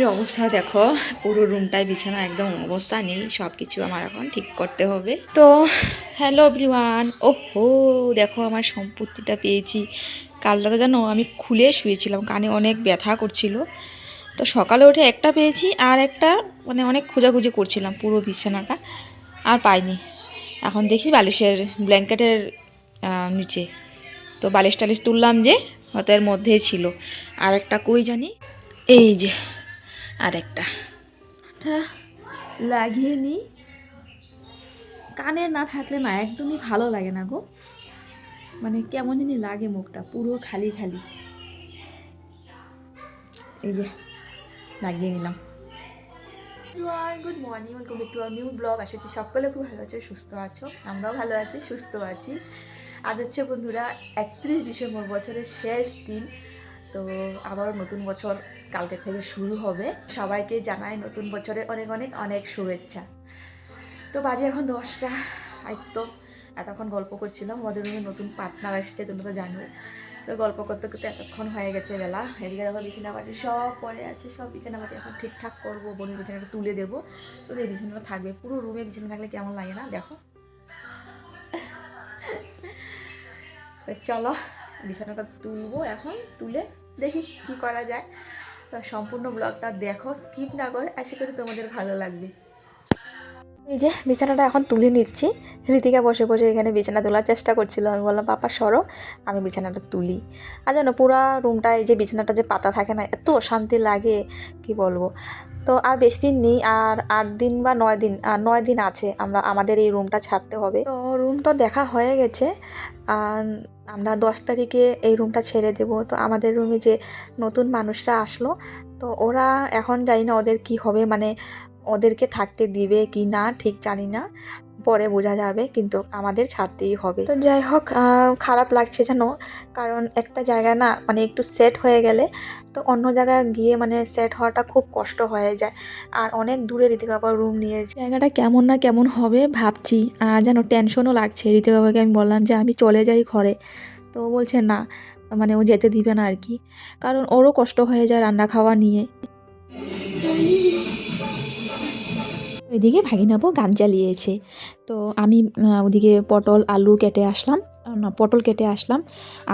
আলমারিটির অবস্থা দেখো, পুরো রুমটায় বিছানা, একদম অবস্থা নেই সব কিছু আমার এখন ঠিক করতে হবে। তো হ্যালো এভরিওয়ান ওহো, দেখো আমার সম্পত্তিটা পেয়েছি। কালটা জানো, আমি খুলে শুয়েছিলাম, কানে অনেক ব্যথা করছিল। তো সকালে উঠে একটা পেয়েছি, আর একটা মানে অনেক খোঁজাখুঁজি করছিলাম, পুরো বিছানাটা, আর পাইনি। এখন দেখি বালিশের ব্ল্যাঙ্কেটের নিচে। তো বালিশ টালিশ তুললাম যে হয়তো এর মধ্যেই ছিল। আর একটা কই জানি? এই যে আরেকটা। তা লাগিয়ে নিই কানের না থাকলে না একদমই ভালো লাগে না গো। মানে কেমন জানি লাগে মুখটা পুরো খালি খালি। এই যে লাগিয়ে নিলাম। Good morning welcome back to our new blog আশা করছি সকলে খুব ভালো আছো সুস্থ আছো। আমরাও ভালো আছি সুস্থ আছি। আজ হচ্ছে বন্ধুরা একত্রিশ ডিসেম্বর বছরের শেষ দিন। তো আবারও নতুন বছর কালকে থেকে শুরু হবে। সবাইকে জানাই নতুন বছরের অনেক অনেক অনেক শুভেচ্ছা। তো বাজে এখন দশটা। তো এতক্ষণ গল্প করছিলাম আমাদের রুমে নতুন পার্টনার আসছে তোমরা তো জানো তো গল্প করতে করতে এতক্ষণ হয়ে গেছে বেলা। এদিকে দেখো বিছানাপাতি সব পরে আছে, সব বিছানাপাতি এখন ঠিকঠাক করব, বোনের বিছানাটা তুলে দেবো। তো এই বিছানাটা থাকবে, পুরো রুমে বিছানা থাকলে কেমন লাগে না, দেখো। তো চলো, বিছানাটা তুলবো এখন, তুলে দেখি কি করা যায়। তো সম্পূর্ণ ব্লগটা দেখো স্কিপ না করে, আশা করি তোমাদের ভালো লাগবে। এই যে বিছানাটা এখন তুলে নিচ্ছি। ঋতিকা বসে বসে এখানে বিছানা তোলার চেষ্টা করছিল। আমি বললাম পাপা সরো, আমি বিছানাটা তুলি। আর জানো, পুরা রুমটা এই যে বিছানাটা যে পাতা থাকে না, এত অশান্তি লাগে, কি বলব? তো আর বেশি দিন নেই, আর আট দিন বা নয় দিন নয় দিন আছে আমরা, আমাদের এই রুমটা ছাড়তে হবে। তো রুমটা দেখা হয়ে গেছে আমরা দশ তারিখে এই রুমটা ছেড়ে দেব। তো আমাদের রুমে যে নতুন মানুষরা আসলো, তো ওরা এখন জানি না ওদের কি হবে মানে ওদেরকে থাকতে দিবে কি না, ঠিক জানি না। পরে বোঝা যাবে, কিন্তু আমাদের ছাড়তেই হবে। তো যাই হোক খারাপ লাগছে জানো কারণ একটা জায়গা না মানে একটু সেট হয়ে গেলে, তো অন্য জায়গায় গিয়ে মানে সেট হওয়াটা খুব কষ্ট হয়ে যায়। আর অনেক দূরে ঋতিকা বাবার রুম নিয়েছি। জায়গাটা কেমন না কেমন হবে ভাবছি, আর যেন টেনশনও লাগছে। ঋতিকা বাবাকে আমি বললাম যে, আমি চলে যাই ঘরে। তো বলছে, না। মানে ও যেতে দিবে না আর কি। কারণ ওরও কষ্ট হয়ে যায় রান্না খাওয়া নিয়ে। ওইদিকে ভাগিনাবো গান চালিয়েছে। তো আমি ওদিকে পটল, আলু কেটে আসলাম। না, পটল কেটে আসলাম।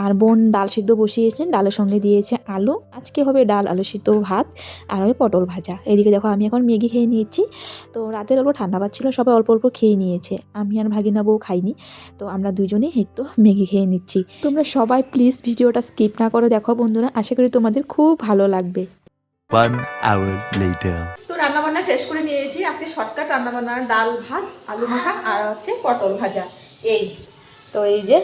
আর বোন ডাল সিদ্ধ বসিয়েছেন ডালের সঙ্গে দিয়েছে আলু। আজকে হবে ডাল, আলু সিদ্ধ, ভাত আর হবে পটল ভাজা। এদিকে দেখো, আমি এখন ম্যাগি খেয়ে নিয়েছি। তো রাতের অল্প ঠান্ডা পাচ্ছিলো সবাই অল্প অল্প খেয়ে নিয়েছে। আমি আর ভাগিনা বউ খাইনি। তো আমরা দুজনেই তো ম্যাগি খেয়ে নিচ্ছি। তোমরা সবাই প্লিজ ভিডিওটা স্কিপ না করে দেখো বন্ধুরা। আশা করি তোমাদের খুব ভালো লাগবে। One hour later. তো রান্না বান্না শেষ করে নিয়েছি। আজকে শর্টকাট রান্না বান্না ডাল ভাত, আলু মাখা আর হচ্ছে পটল ভাজা। এই, তো এই যে,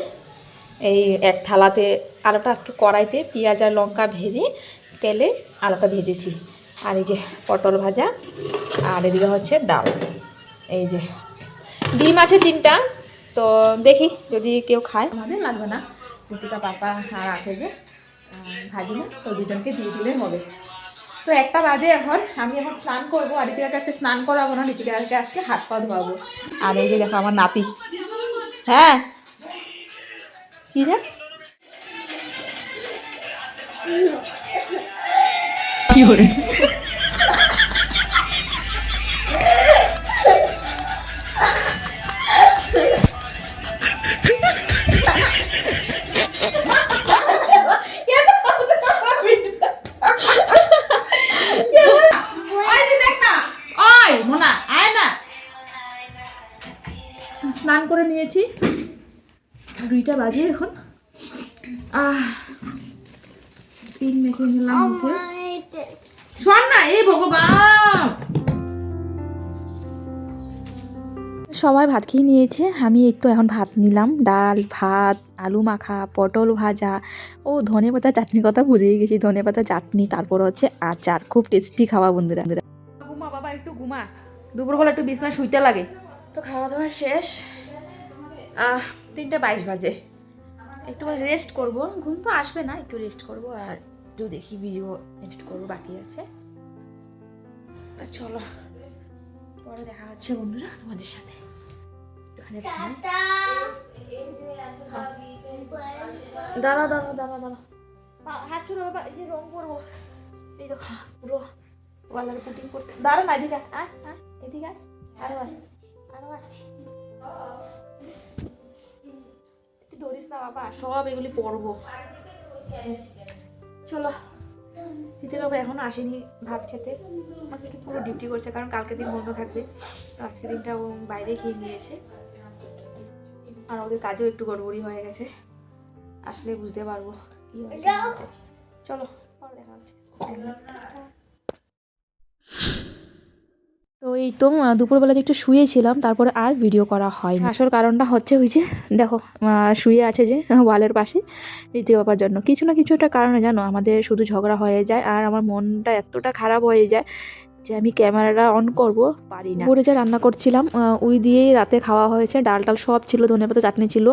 এই এক থালাতে আলুটা আজকে কড়াইতে পেঁয়াজ আর লঙ্কা ভেজে, তেলে আলুটা ভেজেছি। আর এই যে পটল ভাজা আর এদিকে হচ্ছে ডাল। এই যে, ডিম আছে তিনটা, তো দেখি যদি কেউ খায়। আমাদের লাগবে না ঋতিকা পাপা আর আছে যে ভাজি না তো দুজনকে দিয়ে দিলে হবে। তো একটা বাজে এখন। আমি এখন স্নান করব আর ঋতিকাকে আজকে স্নান করাবো না ঋতিকাকে আজকে হাত পা ধোয়াবো। আর এই যে দেখো আমার নাতি। হ্যাঁ? কি রে? কি বাজে এখন। পিন মেখে নিলাম মুখে। শোন না এই ভগবান! সবাই ভাত খেয়ে নিয়েছে আমি একটু এখন ভাত নিলাম। ডাল ভাত আলু মাখা পটল ভাজা ও ধনে পাতা চাটনির কথা ভুলেই গেছি ধনে পাতা চাটনি তারপর হচ্ছে আচার। খুব টেস্টি খাওয়া বন্ধুরা। ঘুমা বাবা একটু ঘুমা। দুপুরবেলা একটু বিছনা শুইতে লাগে। তো খাওয়া দাওয়া শেষ। আহ তিনটে বাইশ বাজে। একটু রেস্ট করব। ঘুম তো আসবে না একটু রেস্ট করব আর একটু দেখি ভিডিও এডিট করব বাকি আছে। তা চলো পরে দেখা হচ্ছে বন্ধুরা তোমাদের সাথে। দাঁড়া দাঁড়া দাঁড়া পা- হাত ছোড়ো বাবা এই যে রং করব। এই তো পুরো ওয়ালার পুটিং করছে দাঁড়া না এদিকে আয়, আয় আয় এদিকে আয়। আরও আয় আরও আয়। ধরিস না বাবা। সব এগুলি পরবো চলো। দিতে বাবা এখনও আসেনি ভাত খেতে। আজকে পুরো ডিউটি করছে, কারণ কালকে দিন বন্ধ থাকবে। আজকে দিনটা ও বাইরে খেয়ে নিয়েছে। আর ওদের কাজেও একটু গড়বড়ি হয়ে গেছে। আসলে বুঝতে পারব। চলো, পরে দেখা হচ্ছে। তো এই তো দুপুরবেলা যে একটু শুয়েছিলাম, তারপরে আর ভিডিও করা হয়নি। আসল কারণটা হচ্ছে ওই যে, দেখো শুয়ে আছে যে, ওয়ালের পাশে রীতি বাবার জন্য। কিছু না কিছু একটা কারণে জানো, আমাদের শুধু ঝগড়া হয়ে যায়, আর আমার মনটা এতটা খারাপ হয়ে যায় যে আমি ক্যামেরাটা অন করব, পারি না। করে যা রান্না করছিলাম উই দিয়েই রাতে খাওয়া হয়েছে। ডাল টাল সব ছিল ধনেপাতা চাটনি ছিল।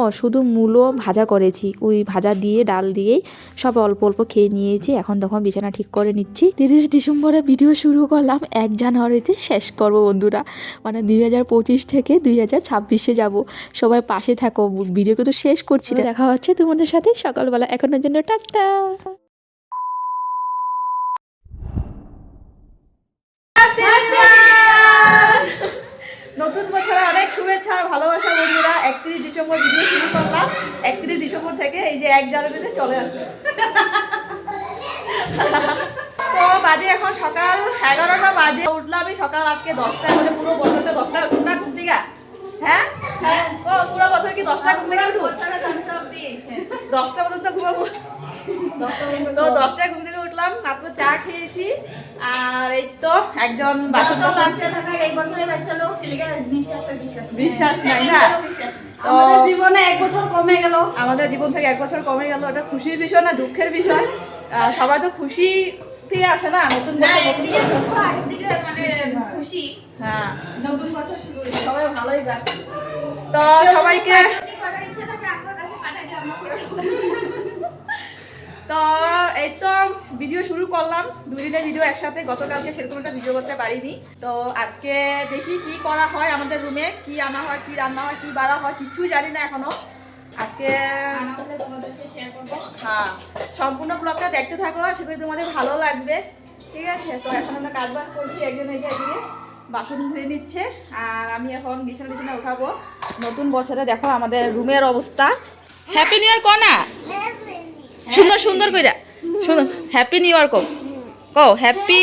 ও, শুধু মূলো ভাজা করেছি। ওই ভাজা দিয়ে, ডাল দিয়েই সব অল্প অল্প খেয়ে নিয়েছি। এখন তখন বিছানা ঠিক করে নিচ্ছি। তিরিশ ডিসেম্বরে ভিডিও শুরু করলাম। এক জানুয়ারিতে শেষ করব বন্ধুরা। মানে দুই হাজার পঁচিশ থেকে দুই হাজার ছাব্বিশে যাব। সবাই পাশে থাকো। ভিডিও কিন্তু শেষ করছি দেখা হচ্ছে তোমাদের সাথে সকালবেলা। এখনের জন্য টাটা নতুন বছরে অনেক শুভেচ্ছা আর ভালোবাসা বন্ধুরা একত্রিশ ডিসেম্বর ভিডিও শুরু করলাম একত্রিশ ডিসেম্বর থেকে এই যে এক জানুয়ারিতে চলে আসবে তো বাজে এখন সকাল এগারোটা বাজে। উঠলাম আমি সকাল আজকে দশটা মানে পুরো বছরটা দশটা উঠুন না ঘুম থেকে। হ্যাঁ? ও পুরো বছর কি দশটা ঘুম থেকে উঠবো? দশটা পর্যন্ত ঘুমাবো। তো দশটায় ঘুম থেকে উঠলাম মাত্র চা খেয়েছি। আর এই তো একজন বাসন বাসন বিশ্বাস নাই না? তো আমাদের জীবনে এক বছর কমে গেল। আমাদের জীবন থেকে এক বছর কমে গেল এটা খুশির বিষয় না দুঃখের বিষয়। সবাই তো খুশিতে আছে না নতুন বছর মানে খুশি। হ্যাঁ। নতুন বছর সবাই ভালোই যাক তো সবাইকে ইচ্ছা থাকে আমার কাছে পাঠিয়ে আমরা করে দেবো। তো এই তো ভিডিও শুরু করলাম। দুদিনের ভিডিও একসাথে। গতকালকে সেরকম একটা ভিডিও করতে পারিনি। তো আজকে দেখি কি করা হয় আমাদের রুমে কি আনা হয় কি রান্না হয় কি বাড়া হয় কিচ্ছুই জানি না এখনও। আজকে হ্যাঁ সম্পূর্ণ ব্লগটা দেখতে থাকো। আশা করি তোমাদের ভালো লাগবে। ঠিক আছে? তো এখন আমরা কাজ বাজ করছি একজন এই যে বাসন ধুয়ে নিচ্ছে। আর আমি এখন বিছানা বিছানা উঠাবো। নতুন বছরে দেখো আমাদের রুমের অবস্থা। হ্যাপি নিউ ইয়ার কনা? সুন্দর সুন্দর কইরা। সুন্দর হ্যাপি নিউ ইয়ার কো কো happy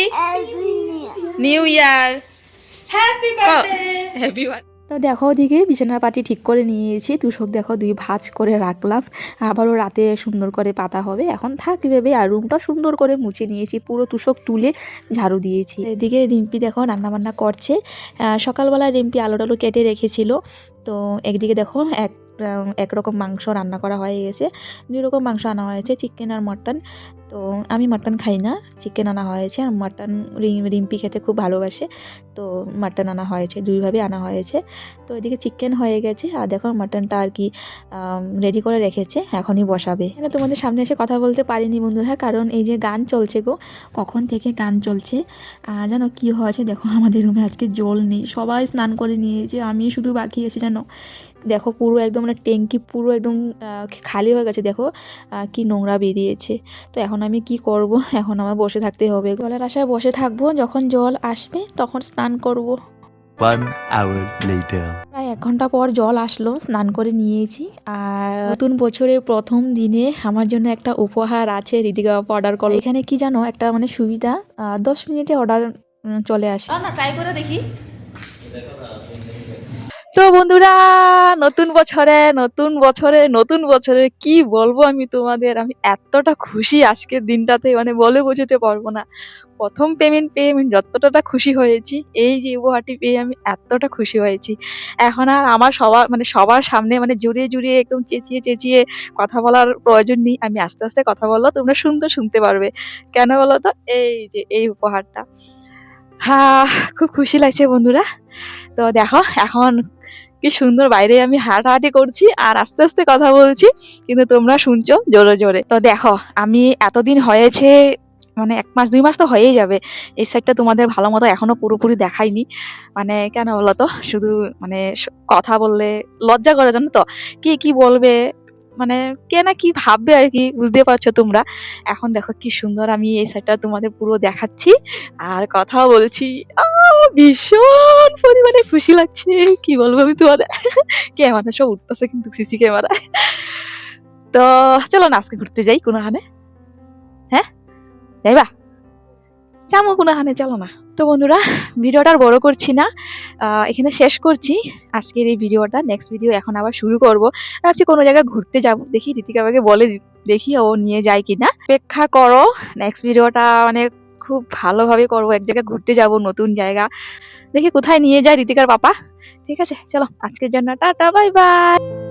new year happy happy তো দেখো ওদিকে বিছানার পাটি ঠিক করে নিয়েছি তুষক দেখো দুই ভাঁজ করে রাখলাম। আবারও রাতে সুন্দর করে পাতা হবে এখন থাক ভেবে আর রুমটা সুন্দর করে মুছে নিয়েছি পুরো তুষক তুলে ঝাড়ু দিয়েছি। এদিকে রিম্পি দেখো রান্নাবান্না করছে। সকালবেলা রিম্পি আলো টালো কেটে রেখেছিল তো একদিকে দেখো এক একরকম মাংস রান্না করা হয়ে গেছে। দুই রকম মাংস আনা হয়েছে চিকেন আর মটন। তো আমি মাটন খাই না চিকেন আনা হয়েছে আর মাটন রিম্পি খেতে খুব ভালোবাসে। তো মাটন আনা হয়েছে, দুইভাবে আনা হয়েছে। তো এদিকে চিকেন হয়ে গেছে আর দেখো মাটনটা আর কি রেডি করে রেখেছে, এখনই বসাবে। এখানে তোমাদের সামনে এসে কথা বলতে পারিনি বন্ধুরা, কারণ এই যে গান চলছে গো, কখন থেকে গান চলছে আর জানো কি হয়েছে? দেখো আমাদের রুমে আজকে জল নেই, সবাই স্নান করে নিয়েছে, আমি শুধু বাকি আছি জানো। দেখো পুরো একদম মানে ট্যাঙ্কি পুরো একদম খালি হয়ে গেছে, দেখো কি নোংরা বেরিয়েছে। তো এখন আমি কি করব? এখন আমার বসে থাকতে হবে। জলের আশায় বসে থাকব। যখন জল আসবে তখন স্নান করব। প্রায় এক ঘণ্টা পর জল আসলো স্নান করে নিয়েছি। আর নতুন বছরের প্রথম দিনে আমার জন্য একটা উপহার আছে রিদিকা অর্ডার করল। এখানে কি জানো একটা মানে সুবিধা দশ মিনিটে অর্ডার চলে আসে। না ট্রাই করে দেখি। তো বন্ধুরা, নতুন বছরে নতুন বছরে নতুন বছরে কি বলব আমি তোমাদের? আমি এতটা খুশি আজকের দিনটাতে মানে বলে বোঝাতে পারব না। প্রথম পেমেন্ট পেয়ে আমি যতটা খুশি হয়েছি, এই যে উপহারটি পেয়ে আমি এতটা খুশি হয়েছি। এখন আর আমার সবার মানে সবার সামনে মানে জুড়িয়ে জুড়িয়ে একদম চেঁচিয়ে চেঁচিয়ে কথা বলার প্রয়োজন নেই। আমি আস্তে আস্তে কথা বলল তোমরা সুন্দর শুনতে পারবে। কেন বলো তো? এই যে, এই উপহারটা। হ্যাঁ খুব খুশি লাগছে বন্ধুরা। তো দেখো, এখন কি সুন্দর বাইরে আমি হাঁটাহাঁটি করছি আর আস্তে আস্তে কথা বলছি কিন্তু তোমরা শুনছো জোরে জোরে। তো দেখো আমি এতদিন হয়েছে মানে এক মাস দুই মাস তো হয়েই যাবে। এই সাইডটা তোমাদের ভালো মতো এখনও পুরোপুরি দেখাইনি। মানে কেন বলো তো শুধু মানে কথা বললে লজ্জা করে জানো তো? কে কি বলবে? মানে কে না কি ভাববে আর কি বুঝতে পারছ তোমরা? এখন দেখো কি সুন্দর আমি এই সাইডটা তোমাদের পুরো দেখাচ্ছি আর কথা বলছি। আহ, ভীষণ পরিমাণে খুশি লাগছে। কি বলব আমি তোমাদের? ক্যামেরা সব উঠতেছে কিন্তু সিসি ক্যামেরা। তো চলো না, আজকে ঘুরতে যাই কোনোখানে হ্যাঁ? যাইবা? যাব কোনোখানে চলো না। তো বন্ধুরা, ভিডিওটা আর বড় করছি না। এখানে শেষ করছি। আজকের এই ভিডিওটা নেক্সট ভিডিও এখন আবার শুরু করব। ভাবছি কোনো জায়গায় ঘুরতে যাব। দেখি ঋতিকা বলে দেখি ও নিয়ে যায় কিনা। অপেক্ষা করো নেক্সট ভিডিওটা মানে খুব ভালোভাবে করব, এক জায়গায় ঘুরতে যাব, নতুন জায়গা। দেখি কোথায় নিয়ে যায় রীতিকার পাপা। ঠিক আছে, চলো, আজকের জন্য টাটা বাই বাই